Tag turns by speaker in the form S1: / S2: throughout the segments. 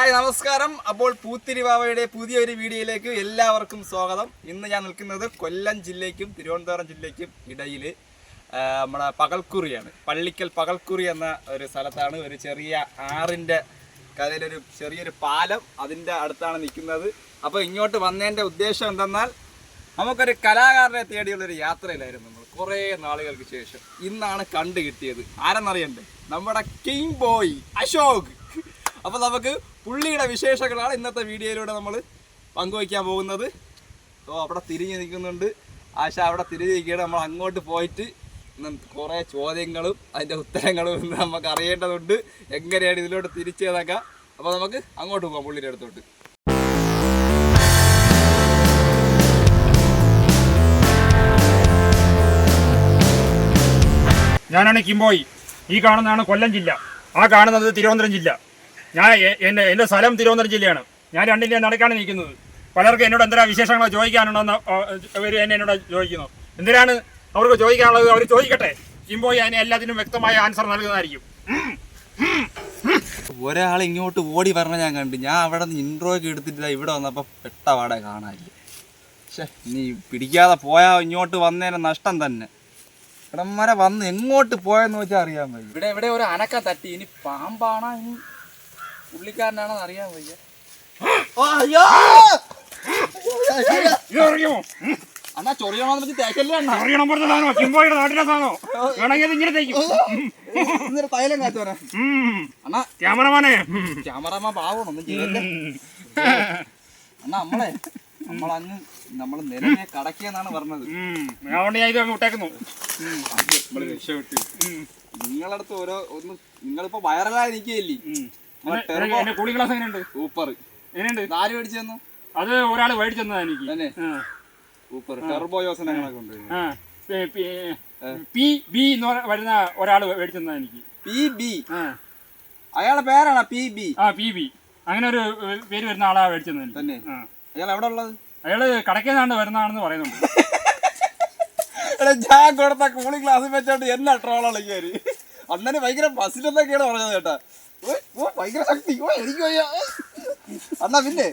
S1: hi നമസ്കാരം അപ്പോൾ പൂത്തിരിവാവയുടെ പുതിയൊരു വീഡിയോയിലേക്ക് എല്ലാവർക്കും സ്വാഗതം ഇന്ന് ഞാൻ നിൽക്കുന്നത് കൊല്ലം ജില്ലയ്ക്കും തിരുവനന്തപുരം ജില്ലയ്ക്കും ഇടയിൽ നമ്മുടെ പകൽക്കുറിയാണ് പള്ളിക്കൽ പകൽക്കുറി എന്ന ഒരു സ്ഥലത്താണ് ഒരു ചെറിയ ആറിൻ്റെ കരയിലൊരു ചെറിയൊരു പാലം അതിൻ്റെ അടുത്താണ് നിൽക്കുന്നത് അപ്പോൾ ഇങ്ങോട്ട് വന്നതിൻ്റെ ഉദ്ദേശം എന്തെന്നാൽ നമുക്കൊരു കലാകാരനെ തേടിയുള്ളൊരു യാത്രയിലായിരുന്നു നമ്മൾ കുറേ നാളുകൾക്ക് ശേഷം ഇന്നാണ് കണ്ടുകിട്ടിയത് ആരെന്നറിയണ്ടേ നമ്മുടെ കിങ് ബോയ് അശോക് അപ്പോൾ നമുക്ക് പുള്ളിയുടെ വിശേഷങ്ങളാണ് ഇന്നത്തെ വീഡിയോയിലൂടെ നമ്മൾ പങ്കുവയ്ക്കാൻ പോകുന്നത് ഓ അവിടെ തിരിഞ്ഞ് നിൽക്കുന്നുണ്ട് ആശ അവിടെ തിരിഞ്ഞ് നിൽക്കുകയാണ് നമ്മൾ അങ്ങോട്ട് പോയിട്ട് കുറേ ചോദ്യങ്ങളും അതിൻ്റെ ഉത്തരങ്ങളും നമുക്ക് അറിയേണ്ടതുണ്ട് എങ്ങനെയാണ് ഇതിലോട്ട് തിരിച്ചതൊക്കെ അപ്പോൾ നമുക്ക് അങ്ങോട്ട് പോകാം പുള്ളിയുടെ അടുത്തോട്ട് ഞാനാണ് കിംബോയി ഈ കാണുന്നതാണ് കൊല്ലം ജില്ല ആ കാണുന്നത് തിരുവനന്തപുരം ജില്ല ഞാൻ എൻ്റെ എൻ്റെ സ്ഥലം തിരുവനന്തപുരം ജില്ലയാണ് ഞാൻ രണ്ടിൻ്റെ നടക്കാണ് നിൽക്കുന്നത് പലർക്കും എന്നോട് എന്തിനാ വിശേഷങ്ങൾ ചോദിക്കാനുണ്ടോന്ന് അവർ എന്നെ എന്നോട് ചോദിക്കുന്നു എന്തിനാണ് അവർക്ക് ചോദിക്കാനുള്ളത് അവർ ചോദിക്കട്ടെ ചിമ്പോ അതിന് എല്ലാത്തിനും വ്യക്തമായ ആൻസർ നൽകുന്നതായിരിക്കും
S2: ഒരാൾ ഇങ്ങോട്ട് ഓടി പറഞ്ഞ ഞാൻ കണ്ടു ഞാൻ അവിടെ നിന്ന് ഇൻട്രോയൊക്കെ എടുത്തിട്ടില്ല ഇവിടെ വന്നപ്പോൾ പെട്ടവാടെ കാണാനില്ല പക്ഷേ നീ പിടിക്കാതെ പോയാ ഇങ്ങോട്ട് വന്നതിന് നഷ്ടം തന്നെ ഇവിടം വരെ വന്ന് എങ്ങോട്ട് പോയെന്ന് വെച്ചാൽ അറിയാൻ പറ്റും ഇവിടെ ഇവിടെ ഒരു അനക്ക തട്ടി ഇനി പാമ്പാണോ ഇനി പുള്ളിക്കാരനാണെന്ന് അറിയാൻ വയ്യ അണ്ണാ ചൊറിയണമെന്ന് തേക്കല്ലേ അണ്ണാ
S1: അറിയണം നാട്ടിലെ സാധനോ തേക്കും അണ്ണാ ക്യാമറമാനെ
S2: അണ്ണാ നമ്മളെ നമ്മൾ കടക്കിയെന്നാണ് പറഞ്ഞത് അങ്ങ് വിട്ടേക്കുന്നു നിങ്ങളടുത്ത് ഓരോ ഒന്ന് നിങ്ങളിപ്പോ വൈറലായി നിക്കുകയല്ലേ
S1: എന്റെ
S2: സൂപ്പർ തന്നു എനിക്ക് തന്നെ സൂപ്പർ
S1: പി ബി എനിക്ക്
S2: പി ബി പേരാണ് പി ബി
S1: ആ പി ബി അങ്ങനെ ഒരു പേര് വരുന്ന ആളാ മേടിച്ചത് തന്നെ അയാൾ എവിടെ ഉള്ളത് അയാള് കടക്കേന്നാണ്ട് വരുന്നാണെന്ന് പറയുന്നുണ്ട്
S2: ഞാൻ കൊടുത്ത കൂളിംഗ് ക്ലാസ് വെച്ചോണ്ട് എന്നാ ട്രോൾ കളിക്കാര് അന്നേരം ഭയങ്കര ബസ്സിലെന്നൊക്കെയാണ് പറഞ്ഞത് കേട്ടാ ഭയങ്കര ശക്തി ഓ എനിക്ക് വയ്യ പിന്നെ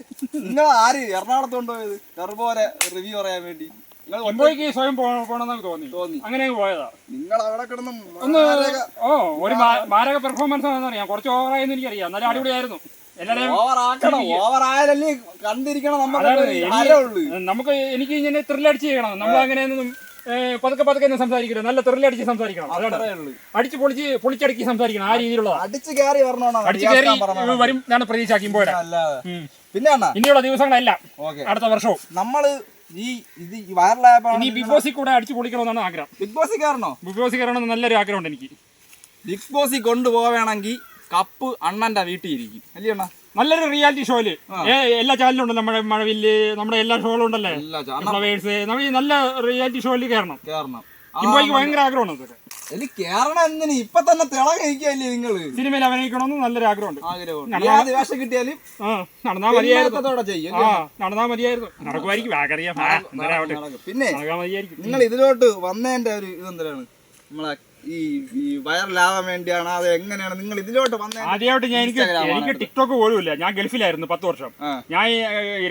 S2: നിങ്ങൾ ആര് എറണാകുളത്ത് കൊണ്ടുപോയത് നെർബോരെ റിവ്യൂ പറയാൻ വേണ്ടി
S1: സ്വയം തോന്നി അങ്ങനെ പോയതാ
S2: നിങ്ങൾ അവിടെ
S1: ഓ ഒരു മാരക കുറച്ച് നമുക്ക് എനിക്ക് ഇങ്ങനെ ത്രില്ലടിച്ച് ചെയ്യണം നമ്മൾ അങ്ങനെ പതുക്കെ പതുക്കെ തന്നെ സംസാരിക്കണം നല്ല തെറിലടിച്ച് സംസാരിക്കണം അതാണ് അടിച്ച് പൊളിച്ച് പൊളിച്ചടക്കി സംസാരിക്കണം ആ രീതിയിലുള്ള അടിച്ച് കയറി അടിച്ച് കയറി വരും ഞാൻ പ്രതീക്ഷ കിംബോയുടെ
S2: പിന്നെ ഇനിയുള്ള ദിവസങ്ങളല്ല അടുത്ത വർഷവും നമ്മള്
S1: ബിഗ് ബോസിൽ കൂടെ അടിച്ചു പൊളിക്കണമെന്നാണ് ആഗ്രഹം
S2: ബിഗ് ബോസിൽ കയറണോ
S1: ബിഗ് ബോസിൽ കയറണമെന്ന് നല്ലൊരു ആഗ്രഹമുണ്ട് എനിക്ക്
S2: ബിഗ് ബോസിൽ കൊണ്ടുപോവേണമെങ്കിൽ കപ്പ് അണ്ണന്റെ വീട്ടിൽ ഇരിക്കും അല്ലേ അണ്ണാ
S1: നല്ലൊരു റിയാലിറ്റി ഷോയില് എല്ലാ ചാനലും ഉണ്ട് നമ്മുടെ മഴവില്ല് നമ്മുടെ എല്ലാ ഷോകളും ഉണ്ടല്ലേ ഫ്ലവേഴ്സ് നമ്മൾ നല്ല റിയാലിറ്റി ഷോയില് കയറണം കയറണം ഇമ്പോയ്ക്ക് ഭയങ്കര ആഗ്രഹമാണ് ഇതൊക്കെ
S2: എനിക്ക് കേറണം എന്തിന് ഇപ്പൊ തന്നെ തിളകഴിക്കല്ലേ നിങ്ങള്
S1: സിനിമയിൽ അഭിനയിക്കണമെന്ന് നല്ലൊരു ആഗ്രഹമുണ്ട്
S2: ആഗ്രഹം കിട്ടിയാലും നടന്നാ മതിയായിരുന്നു ചെയ്യും
S1: നടന്നാ മതിയായിരുന്നു നടക്കുമായിരിക്കും ആഗ്രഹം
S2: പിന്നെ നിങ്ങൾ ഇതിലോട്ട് വന്നതിന്റെ ഒരു ഇതെന്തിനാണ് നമ്മളെ ഈ വേണ്ടിയാണ് എങ്ങനെയാണ് നിങ്ങൾ
S1: ആദ്യമായിട്ട് ഞാൻ എനിക്ക് എനിക്ക് ടിക്ടോക്ക് പോലും ഇല്ല ഞാൻ ഗൾഫിലായിരുന്നു പത്ത് വർഷം ഞാൻ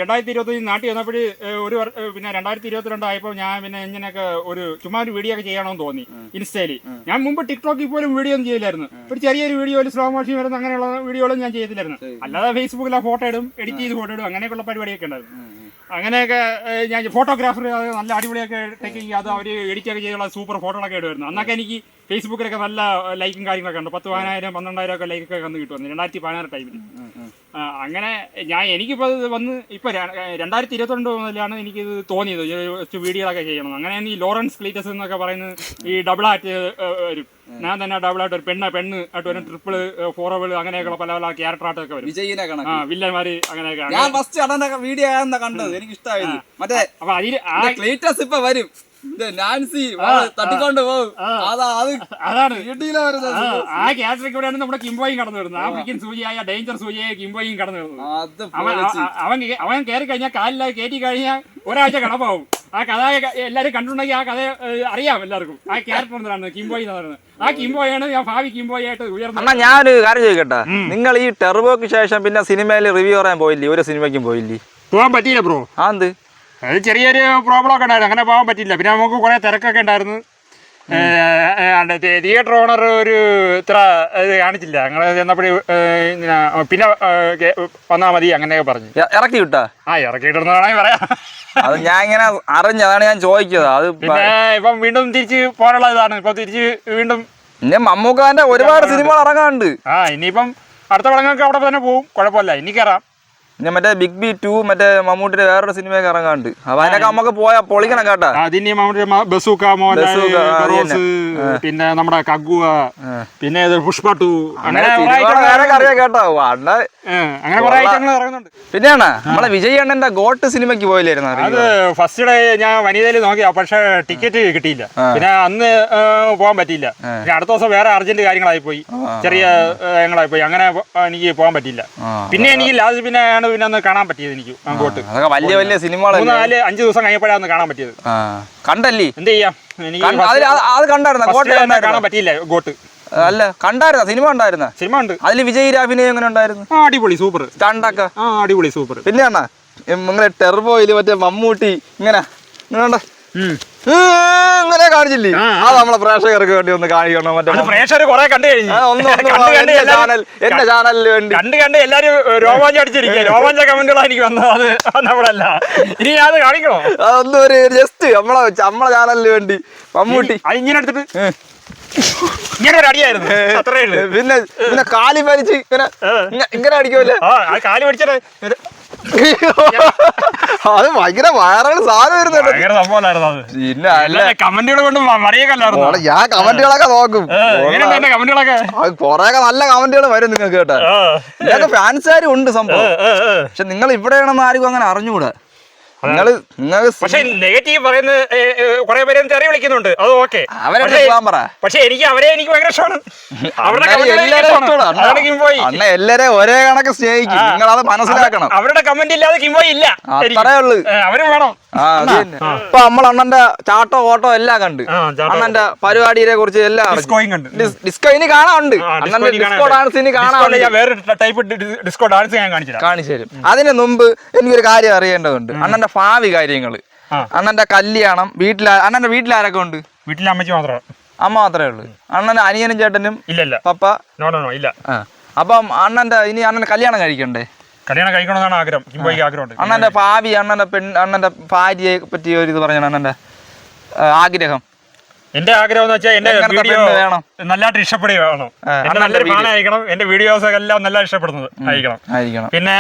S1: രണ്ടായിരത്തി ഇരുപത്തി നാട്ടിൽ വന്നപ്പോൾ ഒരു പിന്നെ രണ്ടായിരത്തി ഇരുപത്തിരണ്ട് ആയപ്പോൾ ഞാൻ പിന്നെ ഇങ്ങനെയൊക്കെ ഒരു ചുമ്മാ ഒരു വീഡിയോ ഒക്കെ ചെയ്യണമെന്ന് തോന്നി ഇൻസ്റ്റയിൽ ഞാൻ മുമ്പ് ടിക്ടോക്കിൽ പോലും വീഡിയോ ഒന്നും ചെയ്യില്ലായിരുന്നു ഒരു ചെറിയൊരു വീഡിയോ സ്ലോ മോഷൻ വരുന്ന അങ്ങനെയുള്ള വീഡിയോകളും ഞാൻ ചെയ്തില്ലായിരുന്നു അല്ലാതെ ഫേസ്ബുക്കിൽ ആ ഫോട്ടോ ഇടും എഡിറ്റ് ചെയ്ത് ഫോട്ടോ ഇടും അങ്ങനെയൊക്കെയുള്ള പരിപാടിയൊക്കെ ഉണ്ടായിരുന്നു അങ്ങനെയൊക്കെ ഞാൻ ഫോട്ടോഗ്രാഫർ നല്ല അടിപൊളിയൊക്കെ ടേക്കിങ് അത് അവർ എഡിറ്റൊക്കെ ചെയ്തുള്ള സൂപ്പർ ഫോട്ടോകളൊക്കെ വരുന്നത് അന്നൊക്കെ എനിക്ക് ഫേസ്ബുക്കിലൊക്കെ നല്ല ലൈക്കും കാര്യങ്ങളൊക്കെ ഉണ്ട് പത്ത് പതിനായിരം പന്ത്രണ്ടായിരം ഒക്കെ ലൈക്കൊക്കെ വന്ന് കിട്ടുമായിരുന്നു രണ്ടായിരത്തി പതിനാറ് ടൈമിൽ അങ്ങനെ ഞാൻ എനിക്കിപ്പോൾ ഇത് വന്ന് ഇപ്പോൾ രണ്ടായിരത്തി ഇരുപത്തിരണ്ട് മുതലാണ് എനിക്കിത് തോന്നിയത് വീഡിയോകളൊക്കെ ചെയ്യണം അങ്ങനെ ഈ ലോറൻസ് ക്ലീറ്റസ് എന്നൊക്കെ പറയുന്നത് ഈ ഡബിൾ ആറ്റ് വരും ഞാൻ തന്നെ ഡബിൾ ആയിട്ട് ഒരു പെണ്ണ പെണ്ണ് ആയിട്ട് വരും ട്രിപ്പിൾ ഫോറവൾ അങ്ങനെയൊക്കെയുള്ള പല പല ക്യാരക്ടർ ആയിട്ടൊക്കെ വരും
S2: വിജയിനെ ആ
S1: വില്ലന്മാര് അങ്ങനെയൊക്കെ
S2: ഞാൻ ഫസ്റ്റ് അടന വീഡിയോ ആയെന്നാ കണ്ടത് എനിക്ക് ഇഷ്ടമായത് മറ്റേ അപ്പൊ അതിൽ ആ ക്ലീറ്റസ് ഇപ്പൊ വരും നാൻസി തട്ടിക്കൊണ്ട് പോകും അതാണ്
S1: ആ ക്യാരക്ടറൊക്കെ ഇവിടെയാണ് നമ്മുടെ കിംബോയും കടന്നു വരുന്നത് ആഫ്രിക്കൻ സൂചിയായ ഡേഞ്ചർ സൂചിയായ കിംബോയും കടന്നു
S2: വരുന്നത്
S1: അവൻ അവൻ കയറി കഴിഞ്ഞാൽ കാലിലായി കയറ്റി കഴിഞ്ഞാൽ ഒരാഴ്ച കടപ്പാവും ആ കഥ എല്ലാവരും കണ്ടിട്ടുണ്ടെങ്കിൽ ആ കഥ അറിയാം എല്ലാവർക്കും ആ ക്യാരക്ടർ എന്താണ് കിംബോയി എന്ന് പറയുന്നത് ആ കിംബോയാണ് ഞാൻ ഭാവി കിംബോയി ആയിട്ട്
S2: ഉയർന്നത് ഞാനൊരു കാര്യം ചോദിക്കട്ടെ നിങ്ങൾ ഈ ടെർബോക്ക് ശേഷം പിന്നെ സിനിമയിൽ റിവ്യൂ പറയാൻ പോയില്ലേ ഒരു സിനിമയ്ക്കും പോയില്ലേ
S1: പോകാൻ പറ്റിയില്ല ബ്രോ ആ എന്ത് അത് ചെറിയൊരു പ്രോബ്ലം ഒക്കെ ഉണ്ടായിരുന്നു അങ്ങനെ പോകാൻ പറ്റില്ല പിന്നെ നമുക്ക് കുറെ തിരക്കൊക്കെ ഉണ്ടായിരുന്നു തിയേറ്റർ ഓണർ ഒരു ഇത്ര ഇത് കാണിച്ചില്ല ഞങ്ങൾ ചെന്നപ്പോഴും പിന്നെ വന്നാ മതി അങ്ങനെയൊക്കെ പറഞ്ഞു ഇറക്കി വിട്ടാ ആ ഇറക്കി വിട്ടെന്ന് വേണമെങ്കിൽ പറയാം
S2: അത് ഞാൻ ഇങ്ങനെ അറിഞ്ഞതാണ് ഞാൻ ചോദിക്കുന്നത് അത്
S1: പിന്നെ ഇപ്പം വീണ്ടും തിരിച്ച് പോകാനുള്ള ഇതാണ് ഇപ്പൊ തിരിച്ച് വീണ്ടും
S2: പിന്നെ മമ്മൂക്കാന്റെ ഒരുപാട് സിനിമകൾ ഇറങ്ങാനുണ്ട്
S1: ആ ഇനിയിപ്പം അടുത്ത പടങ്ങൾക്ക് അവിടെ തന്നെ പോകും കുഴപ്പമില്ല ഇനി കയറാം
S2: ഞാൻ മറ്റേ ബിഗ് ബി ടു മറ്റേ മമ്മൂട്ടിന്റെ വേറൊരു സിനിമയൊക്കെ ഇറങ്ങാണ്ട് അപ്പൊ അതിനൊക്കെ നമുക്ക് പോയാ പൊളിക്കണം കേട്ടോ
S1: അതിന് ബസൂക്ക പിന്നെ നമ്മുടെ കഗുവ പിന്നെ പുഷ്പ
S2: അങ്ങനെ കേട്ടോ
S1: അങ്ങനെ ഇറങ്ങുന്നുണ്ട്
S2: പിന്നെയാണ് നമ്മളെ വിജയ് അണ്ണന്റെ ഗോട്ട് സിനിമയ്ക്ക് പോയില്ലായിരുന്നു
S1: അത് ഫസ്റ്റ് ഡേ ഞാൻ വനിതയിൽ നോക്കിയാ പക്ഷെ ടിക്കറ്റ് കിട്ടിയില്ല പിന്നെ അന്ന് പോകാൻ പറ്റിയില്ല പിന്നെ അടുത്ത ദിവസം വേറെ അർജന്റ് കാര്യങ്ങളായി പോയി ചെറിയ കാര്യങ്ങളായി പോയി അങ്ങനെ എനിക്ക് പോകാൻ പറ്റിയില്ല പിന്നെ എനിക്ക് ലാസ്റ്റ് പിന്നെ ആണ് പിന്നെ കാണാൻ പറ്റിയത് എനിക്ക് അങ്ങോട്ട്
S2: വലിയ വലിയ സിനിമകളാണ്
S1: മൂന്ന് നാല് അഞ്ച് ദിവസം കഴിഞ്ഞപ്പോഴാണ് കാണാൻ പറ്റിയത് കണ്ടല്ലേ എന്ത് ചെയ്യാം
S2: എനിക്ക് അത്
S1: കണ്ടായിരുന്നു കാണാൻ പറ്റിയില്ല ഗോട്ട്
S2: അല്ല കണ്ടായിരുന്ന സിനിമ ഉണ്ടായിരുന്ന സിനിമ ഉണ്ട് അതിൽ വിജയ് രാഭിനെ എങ്ങനെ ഉണ്ടായിരുന്നു അടിപൊളി സൂപ്പർ സ്റ്റണ്ടൊക്കെ
S1: ആ അടിപൊളി സൂപ്പർ
S2: പിന്നെ അണ്ണാ നിങ്ങളെ ടെർബോയിൽ മറ്റേ മമ്മൂട്ടി ഇങ്ങനെ ഇങ്ങനെ ഉണ്ടോ ഇങ്ങനെ കാണിച്ചില്ലേ അത് നമ്മളെ പ്രേക്ഷകർക്ക് വേണ്ടി ഒന്ന് കാണിക്കണം
S1: മറ്റേ പ്രേക്ഷകർ കൊറേ കണ്ടു
S2: കഴിഞ്ഞു ചാനൽ എന്റെ ചാനലിന് വേണ്ടി
S1: കണ്ട് കണ്ട് എല്ലാരും രോമാഞ്ചം അടിച്ചിരിക്കുക രോമാഞ്ച കമന്റുകളായിരിക്കും വന്നത് അത് നമ്മളല്ല ഇനി അത് കാണിക്കണോ
S2: ഒരു ജസ്റ്റ് നമ്മളെ നമ്മളെ ചാനലിന് വേണ്ടി മമ്മൂട്ടി
S1: ഇങ്ങനെ എടുത്തിട്ട് ഇങ്ങനെ ഒരു അടിയായിരുന്നു
S2: പിന്നെ പിന്നെ കാലി വലിച്ച് ഇങ്ങനെ ഇങ്ങനെ അടിക്കുമല്ലേ
S1: കാലി വലിച്ചിട്ട്
S2: അത് ഭയങ്കര വയറാണ് സാധനം
S1: വരുന്നുണ്ട് പിന്നെ അല്ല ഞാൻ കമന്റുകളൊക്കെ നോക്കും കമന്റുകളൊക്കെ
S2: കൊറേയൊക്കെ നല്ല കമന്റുകൾ വരും നിങ്ങൾക്ക് കേട്ടോ ഇതൊക്കെ ഫാൻസാരും ഉണ്ട് സംഭവം പക്ഷെ നിങ്ങൾ ഇവിടെയാണെന്ന് ആർക്കും അങ്ങനെ അറിഞ്ഞുകൂടാ നിങ്ങള്
S1: നെഗറ്റീവ് വിളിക്കുന്നുണ്ട് അത് എനിക്ക് അവരെ എനിക്ക് ഇഷ്ടമാണ്
S2: ഒരേ കണക്ക് സ്നേഹിക്കും നിങ്ങൾ അത് മനസ്സിലാക്കണം
S1: അവരുടെ കമന്റ് ഇല്ലാതെ ഇല്ല വേണം
S2: ഇപ്പൊ നമ്മൾ അണ്ണന്റെ ചാട്ടോ ഓട്ടോ എല്ലാം കണ്ട് അണ്ണന്റെ പരിപാടിയെ കുറിച്ച് എല്ലാം ഡിസ്കോ ഇനി കാണാനുണ്ട് അണ്ണന്റെ ഡിസ്കോ ഡാൻസ് ഇനി
S1: കാണാറുണ്ട് വേറെ ടൈപ്പ് ഡിസ്കോ ഡാൻസ് ഞാൻ
S2: കാണിച്ചു തരും അതിന് മുമ്പ് എനിക്കൊരു കാര്യം അറിയേണ്ടതുണ്ട് അണ്ണന്റെ ഭാവി കാര്യങ്ങൾ അണ്ണന്റെ കല്യാണം വീട്ടിൽ അണ്ണന്റെ വീട്ടിൽ ആരൊക്കെ ഉണ്ട്
S1: വീട്ടിൽ അമ്മ
S2: മാത്രമേ ഉള്ളൂ അണ്ണൻ അനിയനും ചേട്ടനും
S1: ഇല്ലല്ല പപ്പ നോ നോ ഇല്ല
S2: അപ്പം അണ്ണന്റെ ഇനി അണ്ണന്റെ കല്യാണം കഴിക്കണ്ടേ
S1: കല്യാണം കഴിക്കണമെന്നാണ് ആഗ്രഹം ആഗ്രഹം
S2: അണ്ണന്റെ ഭാവി അണ്ണന്റെ പെൺ അണ്ണന്റെ ഭാര്യയെ പറ്റി ഒരു ഇത് പറഞ്ഞാണ് അണ്ണന്റെ ആഗ്രഹം
S1: എന്റെ ആഗ്രഹം എന്ന് വെച്ചാൽ എന്റെ വീഡിയോ നല്ലതായിട്ട് ഇഷ്ടപ്പെടുകയാണോ എന്റെ നല്ലൊരു ഫാൻ അയക്കണം എന്റെ വീഡിയോസ് എല്ലാം നല്ല ഇഷ്ടപ്പെടുന്നത് അയക്കണം പിന്നെ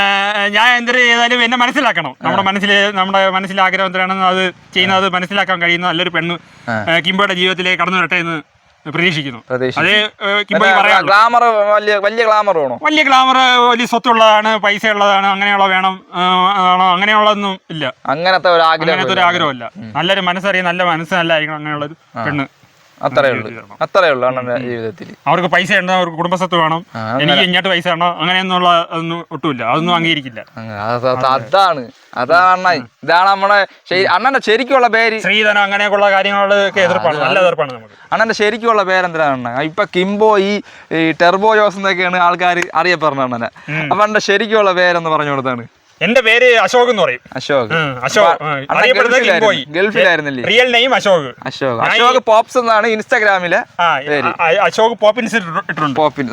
S1: ഞാൻ എന്തൊരു ചെയ്താലും എന്നെ മനസ്സിലാക്കണം നമ്മുടെ മനസ്സിൽ നമ്മുടെ മനസ്സിലെ ആഗ്രഹം എന്തിനാണെന്ന് അത് ചെയ്യുന്നത് മനസ്സിലാക്കാൻ കഴിയുന്ന നല്ലൊരു പെണ്ണ് കിംബയുടെ ജീവിതത്തിലേക്ക് കടന്നു വരട്ടെ എന്ന് പ്രതീക്ഷിക്കുന്നു
S2: അതേ ഗ്ലാമർ വലിയ വലിയ ഗ്ലാമർ വേണോ
S1: വലിയ ഗ്ലാമർ വലിയ സ്വത്തുള്ളതാണ് പൈസ ഉള്ളതാണ് അങ്ങനെയുള്ള വേണം ആണോ അങ്ങനെയുള്ളതൊന്നും ഇല്ല
S2: അങ്ങനത്തെ ഒരു ആഗ്രഹം അങ്ങനത്തെ ഒരു ആഗ്രഹമല്ല
S1: നല്ലൊരു മനസ്സറിയ നല്ല മനസ്സ് നല്ലായിരിക്കണം അങ്ങനെയുള്ളൊരു പെണ്ണ്
S2: അത്രേ ഉള്ളൂ അത്രേ ഉള്ളൂ അണ്ണന്റെ ജീവിതത്തിൽ
S1: അവർക്ക് പൈസ ഉണ്ടോ അവർക്ക് കുടുംബസ്വത്ത് വേണം എനിക്ക് ഇങ്ങോട്ട് പൈസ ഉണ്ടോ അങ്ങനെയൊന്നുള്ള അതൊന്നും ഒട്ടുമില്ല അതൊന്നും അംഗീകരിക്കില്ല
S2: അതാണ് അതാണ് അണ്ണായി ഇതാണ് നമ്മുടെ അണ്ണന്റെ ശരിക്കുള്ള പേര്
S1: ശ്രീധനം അങ്ങനെയൊക്കെയുള്ള കാര്യങ്ങളൊക്കെ എതിർപ്പാണ് നല്ല എതിർപ്പാണ് നമുക്ക്
S2: അണ്ണന്റെ ശരിക്കുള്ള പേരെന്തിനാണ് ഇപ്പൊ കിംബോ ഈ ടെർബോ ജോസ് എന്നൊക്കെയാണ് ആൾക്കാർ അറിയപ്പെടുന്നത് അണ്ണനെ അപ്പൊ അണ്ണന്റെ ശരിക്കുള്ള പേരെന്ന് പറഞ്ഞു കൊടുത്താണ്
S1: എന്റെ പേര് അശോക് എന്ന് പറയും അശോക് അശോക് അറിയപ്പെടുന്നത് കിംബോയി
S2: ഗൾഫിലായിരുന്നില്ലേ
S1: real name Ashok
S2: Ashok Ashok pops എന്നാണ് ഇൻസ്റ്റാഗ്രാമിലെ
S1: അശോക് പോപ്പിൻസ് ഇട്ടിട്ടുണ്ട്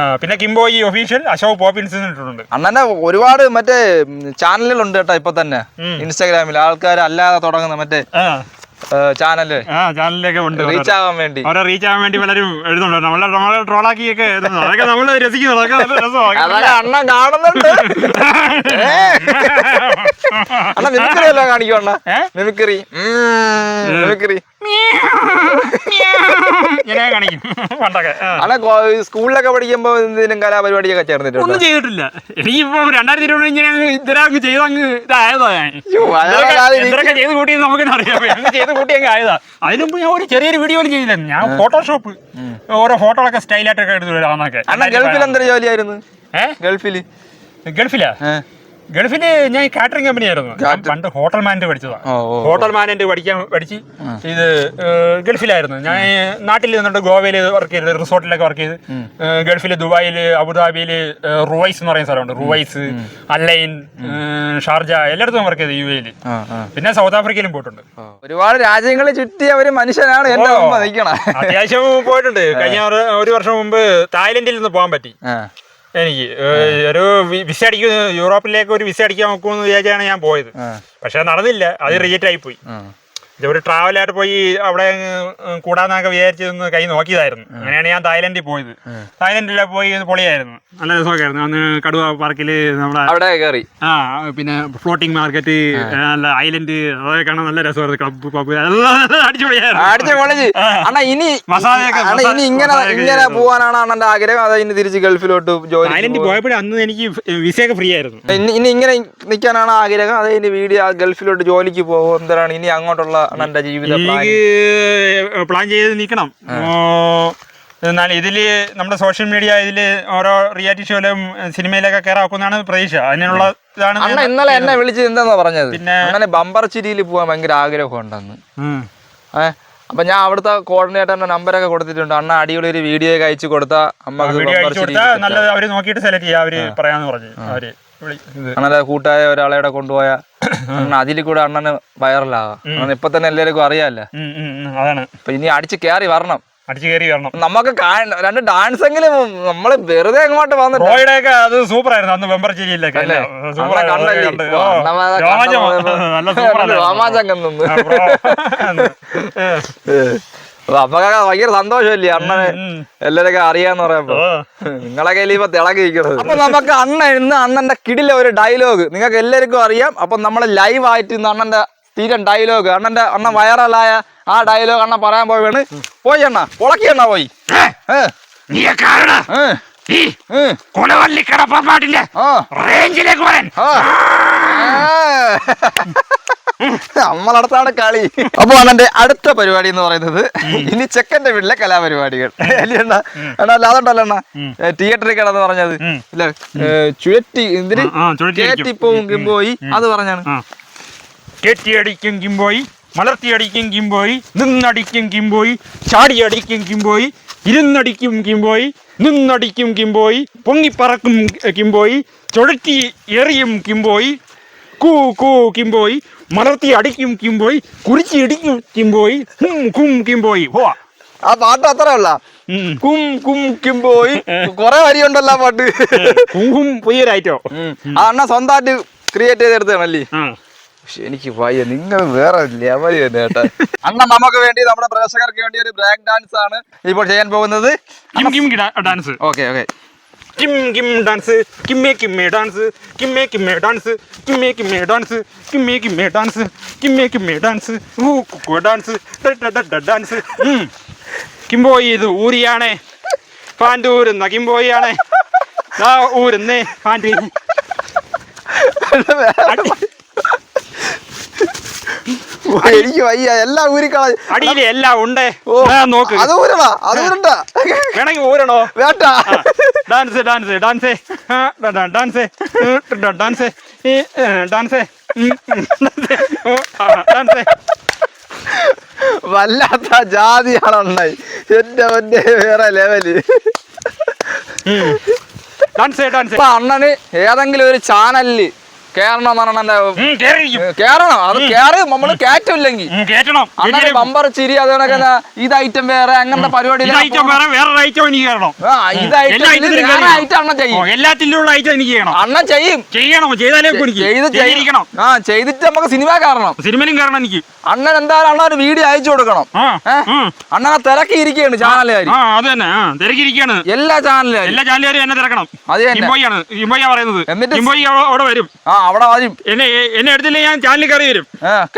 S1: ആ പിന്നെ കിംബോയി ഒഫീഷ്യൽ അശോക് പോപ്പിൻസ് ഇട്ടിട്ടുണ്ട്
S2: അണ്ണന്റെ ഒരുപാട് മറ്റേ ഉണ്ട് കേട്ടോ ഇപ്പൊ തന്നെ ഇൻസ്റ്റാഗ്രാമിൽ ആൾക്കാർ അല്ലാതെ തുടങ്ങുന്ന മറ്റേ ചാനല്
S1: ആ ചാനലിലൊക്കെ ഉണ്ട്
S2: റീച്ച് ആവാൻ വേണ്ടി
S1: അവരെ റീച്ച് ആവാൻ വേണ്ടി പലരും എഴുതുന്നുണ്ട് നമ്മളെ നമ്മളെ ട്രോളാക്കിയൊക്കെ എഴുതുന്നു അതൊക്കെ നമ്മൾ രസിക്കുന്നു അതൊക്കെ നല്ല
S2: രസമാണ് അണ്ണ കാണുന്നുണ്ട് അണ്ണ മിമിക്രി അല്ല കാണിക്കും അണ്ണ മിമിക്രി മിമിക്രി സ്കൂളിലൊക്കെ പഠിക്കുമ്പോ എന്തെങ്കിലും കലാപരിപാടിയൊക്കെ ചേർന്നിട്ടുണ്ട്
S1: ഒന്നും ചെയ്തിട്ടില്ല എനിക്കിപ്പോ രണ്ടായിരത്തി ഇരുപത് ഇങ്ങനെ ഇതരൊക്കെ ചെയ്ത് അങ്ങ് ഇതായതാ ഇതൊക്കെ ചെയ്ത് കൂട്ടി നമുക്ക് ചെയ്ത് കൂട്ടി അങ്ങ് ആയതാ അതിനു മുമ്പ് ഞാൻ ഒരു ചെറിയൊരു വീഡിയോ ചെയ്തില്ല ഞാൻ ഫോട്ടോഷോപ്പ് ഓരോ ഫോട്ടോകളൊക്കെ സ്റ്റൈലായിട്ടൊക്കെ എടുത്തു വരാന്നൊക്കെ
S2: ഗൾഫിൽ എന്തൊരു ജോലിയായിരുന്നു ഗൾഫില്
S1: ഗൾഫിലാ ഗൾഫില് ഞാൻ കാറ്ററിംഗ് കമ്പനി ഞാൻ പണ്ട് ഹോട്ടൽ മാനേജ് പഠിച്ചതാണ് ഹോട്ടൽ മാനേജ് പഠിക്കാൻ പഠിച്ച് ഇത് ഗൾഫിലായിരുന്നു ഞാൻ നാട്ടിൽ നിന്നിട്ട് ഗോവയിൽ വർക്ക് ചെയ്ത് റിസോർട്ടിലൊക്കെ വർക്ക് ചെയ്ത് ഗൾഫില് ദുബായിൽ അബുദാബിയിൽ റുവൈസ് എന്ന് പറയുന്ന സ്ഥലമുണ്ട് റുവൈസ് അല്ലൈൻ ഷാർജ എല്ലായിടത്തും വർക്ക് ചെയ്ത് യു എയിൽ പിന്നെ സൗത്ത് ആഫ്രിക്കയിലും പോയിട്ടുണ്ട്
S2: ഒരുപാട് രാജ്യങ്ങളെ ചുറ്റി അവര് മനുഷ്യനാണ്
S1: അത്യാവശ്യം പോയിട്ടുണ്ട് കഴിഞ്ഞ ഒരു വർഷം മുമ്പ് തായ്ലൻഡിൽ നിന്ന് പോകാൻ പറ്റി എനിക്ക് ഒരു വിസ അടിക്കുന്നു യൂറോപ്പിലേക്ക് ഒരു വിസ അടിക്കാൻ നോക്കുമെന്ന് വിചാരിച്ചാണ് ഞാൻ പോയത് പക്ഷെ നടന്നില്ല അത് റിജക്റ്റ് ആയിപ്പോയി ഒരു ട്രാവലായിട്ട് പോയി അവിടെ കൂടാന്നൊക്കെ വിചാരിച്ചൊന്ന് കൈ നോക്കിയതായിരുന്നു അങ്ങനെയാണ് ഞാൻ തായ്ലൻഡിൽ പോയത് തായ്ലൻഡിൽ പോയി പൊളിയായിരുന്നു നല്ല രസമൊക്കെ അന്ന് കടുവ പാർക്കിൽ നമ്മുടെ അവിടെ കയറി ആ പിന്നെ ഫ്ലോട്ടിംഗ് മാർക്കറ്റ് നല്ല ഐലൻഡ് അതൊക്കെ കാണാൻ നല്ല രസമായിരുന്നു ക്ലബ് പബ് അടിച്ചുപൊളിയായിരുന്നു ഇനി ഇനി ഇങ്ങനെ ഇങ്ങനെ പോകാനാണ്
S2: അണ്ണന്റെ ആഗ്രഹം അത് ഇനി തിരിച്ച് ഗൾഫിലോട്ട് ജോലി
S1: ഐലൻഡിൽ പോയപ്പോഴും അന്ന് എനിക്ക് വിസയൊക്കെ ഫ്രീ ആയിരുന്നു
S2: ഇനി ഇങ്ങനെ നിൽക്കാനാണ് ആഗ്രഹം അത് ഇനി വീട് ഗൾഫിലോട്ട് ജോലിക്ക് പോകും എന്താണ് ഇനി അങ്ങോട്ടുള്ള എന്റെ
S1: പ്ലാൻ ചെയ്ത് നിൽക്കണം എന്നാൽ ഇതിൽ നമ്മുടെ സോഷ്യൽ മീഡിയ ഇതിൽ ഓരോ റിയാലിറ്റി ഷോയിലും സിനിമയിലൊക്കെ കയറാക്കുന്നതാണ് പ്രതീക്ഷ അതിനുള്ള ഇതാണ്
S2: അണ്ണ ഇന്നലെ എന്നെ വിളിച്ചത് എന്താന്നാ പറഞ്ഞത് പിന്നെ അങ്ങനെ ബമ്പർ ചിരിയിൽ പോകാൻ ഭയങ്കര ആഗ്രഹമുണ്ടെന്ന് ഏഹ് അപ്പൊ ഞാൻ അവിടുത്തെ കോർഡിനേറ്ററിന്റെ നമ്പറൊക്കെ കൊടുത്തിട്ടുണ്ട് അണ്ണ അടിപൊളി ഒരു വീഡിയോ ഒക്കെ അയച്ചു കൊടുത്താൽ
S1: അമ്മ വീഡിയോ അയച്ചു കൊടുത്താൽ നല്ലത് അവർ നോക്കിയിട്ട് സെലക്ട് ചെയ്യാം അവര് പറയാന്ന് പറഞ്ഞു അവര്
S2: അങ്ങനെ കൂട്ടായ ഒരാളെ ഇവിടെ കൊണ്ടുപോയ അതിൽ കൂടെ അണ്ണന് വൈറലാകാം ഇപ്പൊ തന്നെ എല്ലാവർക്കും അറിയാല്ലേ അതാണ് ഇനി അടിച്ച് കയറി വരണം
S1: അടിച്ചു കയറി വരണം
S2: നമുക്ക് രണ്ട് ഡാൻസ് എങ്കിലും നമ്മള് വെറുതെ അങ്ങോട്ട്
S1: വന്നിട്ട് അത് സൂപ്പർ ആയിരുന്നു അന്ന് വെമ്പർച്ചേരിയിലൊക്കെ
S2: രോമാഞ്ചം അപ്പൊക്കെ ഭയങ്കര സന്തോഷമല്ലേ അണ്ണനെ എല്ലാരൊക്കെ അറിയാന്ന് പറയുമ്പോ നിങ്ങളൊക്കെ ഇപ്പൊ തിളക്കി നിൽക്കുന്നത് അപ്പൊ നമുക്ക് അണ്ണൻ ഇന്ന് അണ്ണന്റെ കിടിലെ ഒരു ഡയലോഗ് നിങ്ങൾക്ക് എല്ലാവർക്കും അറിയാം അപ്പൊ നമ്മൾ ലൈവ് ആയിട്ട് ഇന്ന് അണ്ണന്റെ തീരൻ ഡയലോഗ് അണ്ണന്റെ അണ്ണൻ വൈറലായ ആ ഡയലോഗ് അണ്ണൻ പറയാൻ പോവാണ് പോയി അണ്ണ പൊളക്കി അണ്ണ പോയി കൊലവല്ലി കടപ്പാട്ടിന്റെ റേഞ്ചിലേക്ക് വരാൻ നമ്മളടത്താണ് കളി അപ്പൊ അണ്ണന്റെ അടുത്ത പരിപാടി എന്ന് പറയുന്നത് ഇനി ചെക്കന്റെ വീട്ടിലെ കലാപരിപാടികൾ അല്ലണ്ണ അണ്ണാ അല്ലാതുണ്ടല്ലോ അണ്ണ തിയേറ്ററിൽ കിടന്ന് പറഞ്ഞത് അല്ല ചുഴറ്റി എന്തിന് കേറ്റി പോവും കിംബോയി അത് പറഞ്ഞാണ്
S1: അടിക്കും കിംബോയി അടിക്കും കിംബോയി നിന്നടിക്കും കിംബോയി അടിക്കും കിംബോയി ഇരുന്നടിക്കും കിംബോയി നിന്നടിക്കും കിംബോയി പൊങ്ങിപ്പറക്കും കിംബോയി ചുഴറ്റി എറിയും കിംബോയി കൂ കൂ കിംബോയി മലർത്തി അടിക്കും കിംബോയ് കുരിച്ചി ഇടിക്കും കിംബോയ് ഹും കും കിംബോയി
S2: ആ പാട്ട് അത്ര ഉള്ള കും കും കിംബോയ് കൊറേ വരിയുണ്ടല്ലോ ആ പാട്ട്
S1: കും പുയ്യരായിട്ടോ
S2: ആ അണ്ണ സ്വന്തമായിട്ട് ക്രിയേറ്റ് ചെയ്തെടുത്തതാണല്ലേ പക്ഷെ എനിക്ക് വയ്യ നിങ്ങൾ വേറെ ലെവൽ തന്നെ കേട്ടോ അണ്ണ നമുക്ക് വേണ്ടി നമ്മുടെ പ്രേക്ഷകർക്ക് വേണ്ടി ഒരു ബ്രേക്ക് ഡാൻസ് ആണ് ഇപ്പോൾ ചെയ്യാൻ പോകുന്നത് ഡാൻസ് ഓക്കെ ഓക്കെ കിം കിം ഡാൻസ് കിമ്മേ കിമ്മേ ഡാൻസ് കിമ്മേ കിമ്മേ ഡാൻസ് കിമ്മേ കിമ്മേ ഡാൻസ് കിമ്മേ കിമ്മേ ഡാൻസ് കിമ്മേ കിമ്മേ ഡാൻസ് ഊ കുക്കു ഡാൻസ് ഡാൻസ് കിംബോയി ഇത് ഊരിയാണേ പാൻ്റ് ഊരുന്ന കിംബോയിയാണേ ആ ഊരുന്നേ പാൻ്റ് എനിക്ക് വയ്യ എല്ലാം ഊരിക്കള
S1: അടിയിലെ എല്ലാം ഉണ്ട് നോക്ക്
S2: അത് ഊരണ അത് ഊരണ്ട
S1: വേണമെങ്കിൽ ഊരണോ വേട്ട dance dance dance dance dance dance dance
S2: വല്ലാത്ത ജാതിയാണ് ഉണ്ടായി എന്റെ ഒന്റെ വേറെ ലെവല്
S1: ഡാൻസ് ഡാൻസ്
S2: അണ്ണന് ഏതെങ്കിലും ഒരു ചാനലില് നമ്മള് കേറ്റില്ലെങ്കിൽ ബമ്പർ ചിരി അതുകൊണ്ടൊക്കെ ഇത് ഐറ്റം വേറെ അങ്ങനത്തെ പരിപാടി അണ്ണ ചെയ്യും ആ ചെയ്തിട്ട് നമുക്ക് സിനിമ കാരണം
S1: സിനിമയിലും കാരണം എനിക്ക്
S2: അണ്ണൻ എന്തായാലും അണ്ണ ഒരു വീഡിയോ അയച്ചു കൊടുക്കണം അണ്ണനെ തിരക്കി ഇരിക്കുകയാണ് ചാനലുകാരി തിരക്കിയിരിക്കുകയാണ് എല്ലാ ചാനലുകാരും
S1: എല്ലാ ചാനലുകാരും എന്നെ തിരക്കണം അത് പറയുന്നത് എന്നിട്ട് വരും
S2: ആ അവിടെ വരും
S1: എന്നെ എന്നെ എടുത്തില്ല ഞാൻ ചാനലിൽ കയറി വരും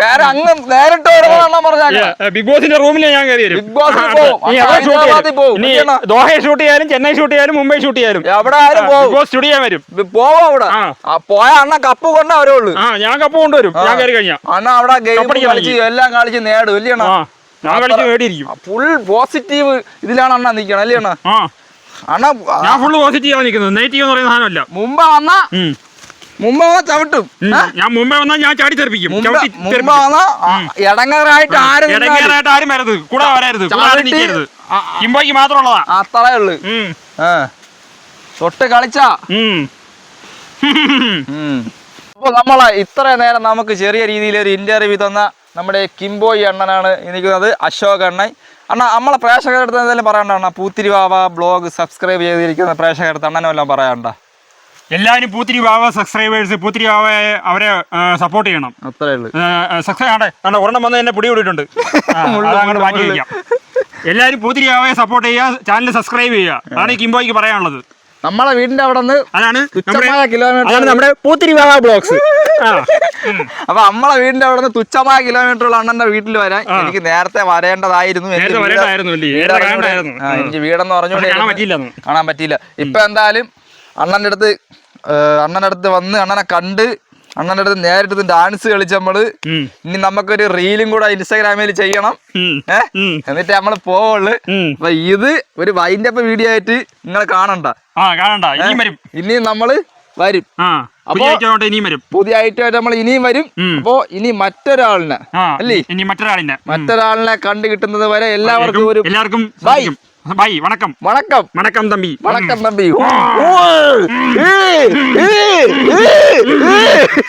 S2: കയറി അങ്ങ് നേരിട്ട്
S1: ബിഗ് ബോസിന്റെ റൂമിൽ ഞാൻ കയറി വരും ബിഗ് ബോസ് ദോഹയെ ഷൂട്ട് ചെയ്യാനും ചെന്നൈ ഷൂട്ട് ചെയ്യാനും മുംബൈ ഷൂട്ട് ചെയ്യാനും
S2: എവിടെ ആരും ബിഗ്
S1: ബോസ് സ്റ്റുഡിയോ വരും
S2: പോവാ അവിടെ പോയ അണ്ണ കപ്പ് കൊണ്ടേ വരുള്ളൂ
S1: ആ ഞാൻ കപ്പ് കൊണ്ടുവരും ഞാൻ കയറി കഴിഞ്ഞാ
S2: അണ്ണ അവിടെ ഗെയിം കളിച്ച് എല്ലാം കളിച്ച് നേടും ഇല്ലണ
S1: ഞാൻ കളിച്ച് നേടിയിരിക്കും
S2: ഫുൾ പോസിറ്റീവ് ഇതിലാണ് അണ്ണ നിക്കണം അല്ലേ അണ്ണ
S1: അണ്ണ ഞാൻ ഫുൾ പോസിറ്റീവാണ് നിൽക്കുന്നത് നെഗറ്റീവ് എന്ന് പറയുന്ന സാധനമല്ല
S2: മുമ്പ് വന്ന മുമ്പ് വന്നാ ചവിട്ടും
S1: ഞാൻ മുമ്പേ വന്നാൽ ഞാൻ ചാടി തെറിപ്പിക്കും
S2: മുമ്പ് വന്നാ ഇടങ്ങറായിട്ട് ആരും
S1: ഇടങ്ങറായിട്ട് ആരും വരരുത് കൂടെ വരരുത് നിൽക്കരുത് കിംബോയ്ക്ക് മാത്രമുള്ളതാ
S2: അത്രേ ഉള്ളു തൊട്ട് കളിച്ചാ അപ്പൊ നമ്മളെ ഇത്ര നേരം നമുക്ക് ചെറിയ രീതിയിൽ ഒരു ഇന്റർവ്യൂ തന്ന നമ്മുടെ കിംബോയ് അണ്ണനാണ് ഇരിക്കുന്നത് അശോക് അണ്ണൻ അണ്ണാ നമ്മളെ പ്രേക്ഷകരുടെ അടുത്ത് എന്തെങ്കിലും പറയണ്ട അണ്ണാ പൂത്തിരിവാവ ബ്ലോഗ് സബ്സ്ക്രൈബ് ചെയ്തിരിക്കുന്ന പ്രേക്ഷകരുടെ അണ്ണനും എല്ലാം പറയണ്ട
S1: എല്ലാവരും പൂത്തിരി ബാബ സബ്സ്ക്രൈബേഴ്സ് പൂത്തിരി ബാബയെ അവരെ സപ്പോർട്ട് ചെയ്യണം അത്രേ സബ്സ്ക്രൈബ് ഒരെണ്ണം വന്ന് എന്നെ പിടി വിട്ടിട്ടുണ്ട് അങ്ങോട്ട് മാറ്റി വയ്ക്കാം എല്ലാവരും പൂത്തിരി ബാബയെ സപ്പോർട്ട് ചെയ്യുക ചാനൽ സബ്സ്ക്രൈബ് ചെയ്യുക അതാണ് ഈ കിംബോയ്ക്ക് പറയാനുള്ളത്
S2: നമ്മളെ വീടിന്റെ അവിടെ നിന്ന് കിലോമീറ്റർ
S1: നമ്മുടെ പൂത്തിരി ബാബ ബ്ലോക്സ്
S2: അപ്പൊ നമ്മളെ വീടിന്റെ അവിടെ നിന്ന് തുച്ഛമായ ഉള്ള അണ്ണന്റെ വീട്ടിൽ വരാൻ എനിക്ക് നേരത്തെ വരേണ്ടതായിരുന്നു എനിക്ക് വീടെന്ന് പറഞ്ഞുകൊണ്ട് കാണാൻ പറ്റിയില്ല ഇപ്പൊ എന്തായാലും അണ്ണന്റെ അടുത്ത് അണ്ണനടുത്ത് വന്ന് അണ്ണനെ കണ്ട് അണ്ണൻ്റെ അടുത്ത് നേരിട്ട് ഡാൻസ് കളിച്ച് നമ്മള് ഇനി നമുക്കൊരു റീലും കൂടെ ഇൻസ്റ്റാഗ്രാമിൽ ചെയ്യണം ഏഹ് എന്നിട്ട് നമ്മള് പോവുള്ളു അപ്പൊ ഇത് ഒരു വൈൻഡ് അപ്പ് വീഡിയോ ആയിട്ട് നിങ്ങളെ കാണണ്ട കാണണ്ട ഇനി നമ്മള് വരും പുതിയ ഐറ്റമായിട്ട് നമ്മൾ ഇനിയും വരും അപ്പോ ഇനി മറ്റൊരാളിനെ
S1: അല്ലേ മറ്റൊരാളിനെ
S2: മറ്റൊരാളിനെ കണ്ടു കിട്ടുന്നത് വരെ എല്ലാവർക്കും ഒരു
S1: എല്ലാവർക്കും ബൈ பாய் வணக்கம் வணக்கம் வணக்கம் தம்பி
S2: வணக்கம் தம்பி